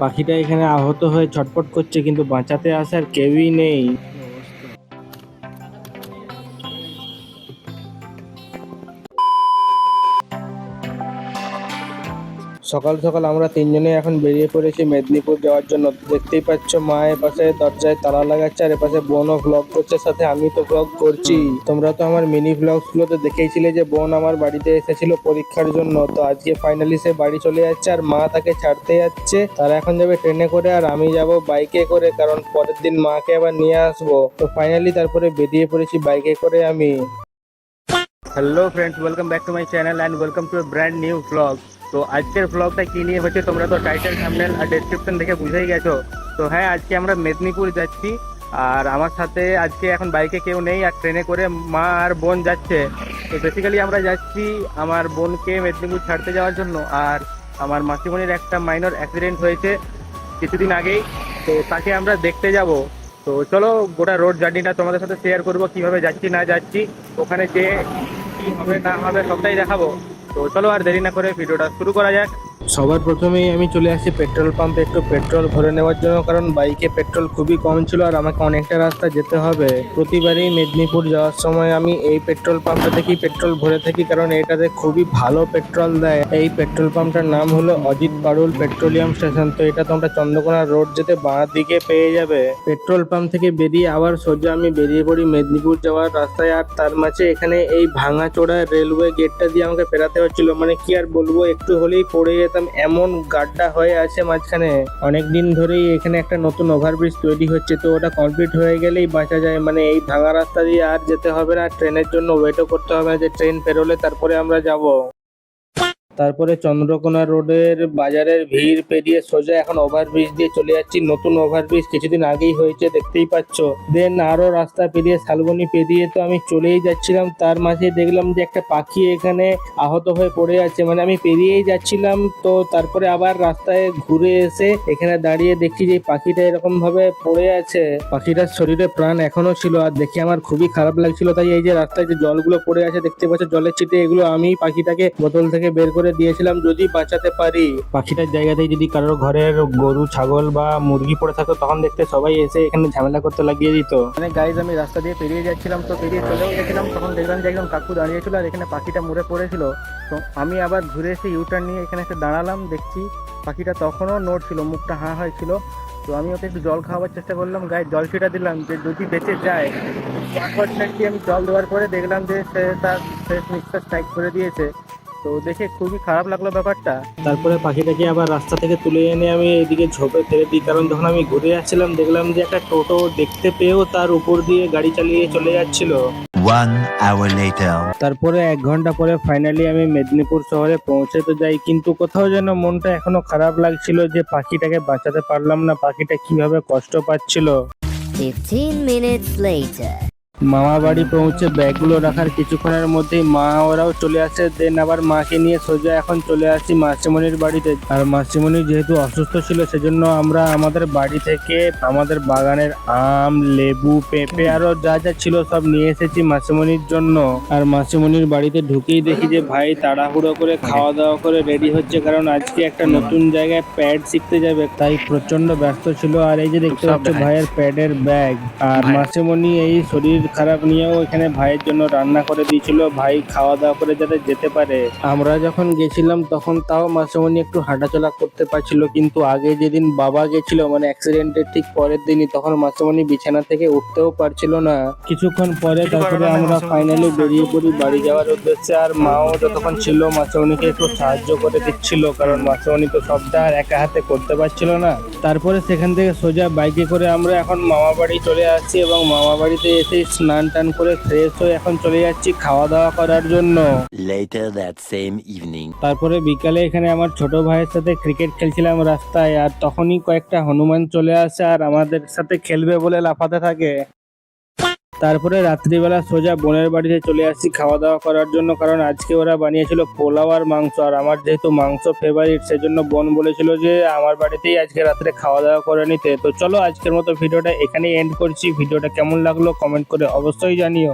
পাখিটা এখানে আহত হয়ে ছটপট করছে কিন্তু বাঁচাতে আসার কেউই নেই। সকাল সকাল আমরা তিনজনে এখন বেরিয়ে পড়েছি মেদিনীপুর যাওয়ার জন্য। দেখতেই পাচ্ছ মা এ পাশে দরজায় তালা লাগাচ্ছে আর এপাশে বোনও ভ্লগ করছে সাথে আমি তো ভ্লগ করছি। তোমরা তো আমার মিনি ভ্লগস গুলোতে দেখেইছিলে যে বোন আমার বাড়িতে এসেছিল পরীক্ষার জন্য। তো আজকে ফাইনালি সে বাড়ি চলে যাচ্ছে আর মা তাকে ছাড়তে যাচ্ছে। তারা এখন যাবে ট্রেনে করে আর আমি যাব বাইকে করে কারণ পরের দিন মাকে আবার নিয়ে আসব। তো ফাইনালি তারপরে বেরিয়ে পড়েছি বাইকে করে আমি। Hello friends welcome back to my channel and welcome to brand new vlog তো আজকের ভ্লগটা কি নিয়ে হচ্ছে তোমরা তো টাইটেল থাম্বনেল আর ডেসক্রিপশন দেখে বুঝেই গেছো। তো হ্যাঁ আজকে আমরা মেদিনীপুর যাচ্ছি। আর আমার সাথে আজকে এখন বাইকে কেউ নেই আর ট্রেনে করে মা আর বোন যাচ্ছে। তো বেসিক্যালি আমরা যাচ্ছি আমার বোনকে মেদিনীপুর ছাড়তে যাওয়ার জন্য। আর আমার মাসিমণির একটা মাইনর অ্যাক্সিডেন্ট হয়েছে কিছুদিন আগেই। তো তাকে আমরা দেখতে যাব। তো চলো, গোটা রোড জার্নিটা তোমাদের সাথে শেয়ার করব, কীভাবে যাচ্ছি, না যাচ্ছি। ওখানে যে কি হবে, না হবে, সবটাই দেখাবো। তো চলো আর দেরি না করে ভিডিওটা শুরু করা যাক। সবার প্রথমেই আমি চলে আসি পেট্রোল পাম্পে একটু পেট্রোল ভরে নেওয়ার জন্য, কারণ বাইকে পেট্রোল খুবই কম ছিল আর আমাকে অনেকটা রাস্তা যেতে হবে। প্রতিবারই মেদিনীপুর যাওয়ার সময় আমি এই পেট্রোল পাম্পটা থেকেই পেট্রোল ভরে থাকি, কারণ এটাতে খুবই ভালো পেট্রোল দেয়। এই পেট্রোল পাম্পটার নাম হলো অজিত পারুল পেট্রোলিয়াম স্টেশন, তো এটা তোমরা চন্দ্রকোনা রোড যেতে বাঁ দিকে পেয়ে যাবে। পেট্রোল পাম্প থেকে বেরিয়ে আবার সোজা আমি বেরিয়ে পড়ি মেদিনীপুর যাওয়ার রাস্তায়, আর তার মাঝে এখানে এই ভাঙাচোরা রেলওয়ে গেটটা দিয়ে আমাকে পেরাতে হচ্ছিল। মানে কি আর বলব, একটু হলেই পড়ে যেতাম, এমন গাড্ডা হয়ে আছে মাঝখানে। অনেক দিন ধরেই এখানে একটা নতুন ওভারব্রিজ তৈরি হচ্ছে, তো ওটা কমপ্লিট হয়ে গেলেই বাঁচা যায়। মানে এই ভাঙা রাস্তা দিয়ে আর যেতে হবে না, ট্রেনের জন্য ওয়েটও করতে হবে না যে ট্রেন পেরোলে তারপরে আমরা যাব। তারপরে চন্দ্রকোনা রোডের বাজারের ভিড় পেরিয়ে সোজা এখন ওভারব্রিজ দিয়ে চলে যাচ্ছি। নতুন ওভারব্রিজ কিছুদিন আগেই হয়েছে, দেখতেই পাচ্ছ। দেন আরও রাস্তা পেরিয়ে শালবনি পেরিয়ে তো আমি চলেই যাচ্ছিলাম। তার মাঝে দেখলাম যে একটা পাখি এখানে আহত হয়ে পড়ে আছে। মানে আমি পেরিয়েই যাচ্ছিলাম তো তারপরে আবার রাস্তায় ঘুরে এসে এখানে দাঁড়িয়ে দেখছি যে পাখিটা এরকম ভাবে পড়ে আছে। পাখিটার শরীরে প্রাণ এখনও ছিল আর দেখে আমার খুবই খারাপ লাগছিল। তাই এই যে রাস্তায় যে জলগুলো পড়ে আছে, দেখতে পাচ্ছ জলের ছিটে, এগুলো আমি পাখিটাকে বোতল থেকে বের করে দিয়েছিলাম যদি বাঁচাতে পারি। পাখিটার জায়গাতেই যদি কারোর ঘরের গরু ছাগল বা মুরগি পড়ে থাকতো তখন দেখতে সবাই এসে এখানে ঝামেলা করতে লাগিয়ে দিত। মানে গাইজ আমি রাস্তা দিয়ে পেরিয়ে যাচ্ছিলাম তো পেরিয়ে চলেও গেছিলাম তখন দেখলাম যে একজন কাকু দাঁড়িয়েছিল আর এখানে পাখিটা মরে পড়েছিল। তো আমি আবার ঘুরে এসে ইউটার্ন নিয়ে এখানে এসে দাঁড়ালাম দেখছি পাখিটা তখনও নোট ছিল মুখটা হাঁ হয়েছিল তো আমি ওকে একটু জল খাওয়াবার চেষ্টা করলাম গায়ে জল ছিটা দিলাম যে যদি বেঁচে যায়। আনফর্চুনেটলি আমি জল দেওয়ার পরে দেখলাম যে সে তার শেষ নিঃশ্বাস ত্যাগ করে দিয়েছে। তো দেখে খুবই খারাপ লাগল ব্যাপারটা। তারপরে পাখিটাকে আবার রাস্তা থেকে তুলে এনে আমি এদিকে ঝোপে ফেলে দিই কারণ যখন আমি ঘুরে যাচ্ছিলাম দেখলাম যে একটা টোটো দেখতে পেয়েও তার উপর দিয়ে গাড়ি চালিয়ে চলে যাচ্ছিল। তারপরে এক ঘণ্টা পরে ফাইনালি আমি মেদিনীপুর শহরে পৌঁছে তো যাই কিন্তু কোথাও যেন মনটা এখনও খারাপ লাগছিল যে পাখিটাকে বাঁচাতে পারলাম না পাখিটা কীভাবে কষ্ট পাচ্ছিল। 15 minutes later. মামা বাড়ি পৌঁছে ব্যাগগুলো রাখার কিছুক্ষণের মধ্যেই মা ওরাও চলে আসে। দেন আবার মাকে নিয়ে সোজা এখন চলে আসি মাসিমণির বাড়িতে। আর মাসিমণি যেহেতু অসুস্থ ছিল সেজন্য আমরা আমাদের বাড়ি থেকে আমাদের বাগানের আম লেবু পেঁপে আরও যা যা ছিল সব নিয়ে এসেছি মাসিমণির জন্য। আর মাসিমণির বাড়িতে ঢুকেই দেখি যে ভাই তাড়াহুড়ো করে খাওয়া দাওয়া করে রেডি হচ্ছে কারণ আজকে একটা নতুন জায়গায় প্যাড শিখতে যাবে। তাই প্রচণ্ড ব্যস্ত ছিল আর এই যে দেখতে পাচ্ছ ভাইয়ের প্যাডের ব্যাগ। আর মাসিমণি এই শরীর খারাপ নিয়েও এখানে ভাইয়ের জন্য রান্না করে দিয়েছিল। ভাই খাওয়া দাওয়া করে যাতে যেতে পারে। আমরা যখন গেছিলাম তখন তাও মাসিমণি একটু হাঁটাচলা করতে পারছিল কিন্তু আগে যেদিন বাবা গেছিল মানে অ্যাক্সিডেন্টের ঠিক পরের দিনই তখন মাসিমণি বিছানা থেকে উঠতেও পারছিল না। কিছুক্ষণ পরে তারপরে আমরা ফাইনালি বেরিয়ে পড়ি বাড়ি যাওয়ার উদ্দেশ্যে আর মাও যতক্ষণ ছিল মাসিমণিকে একটু সাহায্য করে দিচ্ছিল কারণ মাসিমণি তো সবটা আর একা হাতে করতে পারছিল না। তারপরে সেখান থেকে সোজা বাইকে করে আমরা এখন মামা বাড়ি চলে আসছি এবং মামা বাড়িতে এসে স্নান টান করে ফ্রেশ হয়ে এখন চলে যাচ্ছি খাওয়া দাওয়া করার জন্য। লেটার দ্যাট সেম ইভিনিং তারপরে বিকালে এখানে আমার ছোট ভাইয়ের সাথে ক্রিকেট খেলছিলাম রাস্তায় আর তখনই কয়েকটা হনুমান চলে আসে আর আমাদের সাথে খেলবে বলে লাফাতে থাকে। তারপরে রাত্রিবেলা সোজা বোনের বাড়িতে চলে আসি খাওয়া দাওয়া করার জন্য, কারণ আজকে ওরা বানিয়েছিল পোলাও আর মাংস। আর আমার যেহেতু মাংস ফেভারিট সেজন্য বোন বলেছিল যে আমার বাড়িতেই আজকে রাত্রে খাওয়া দাওয়া করে নিতে। তো চলো আজকের মতো ভিডিওটা এখানেই এন্ড করছি। ভিডিওটা কেমন লাগল কমেন্ট করে অবশ্যই জানিও।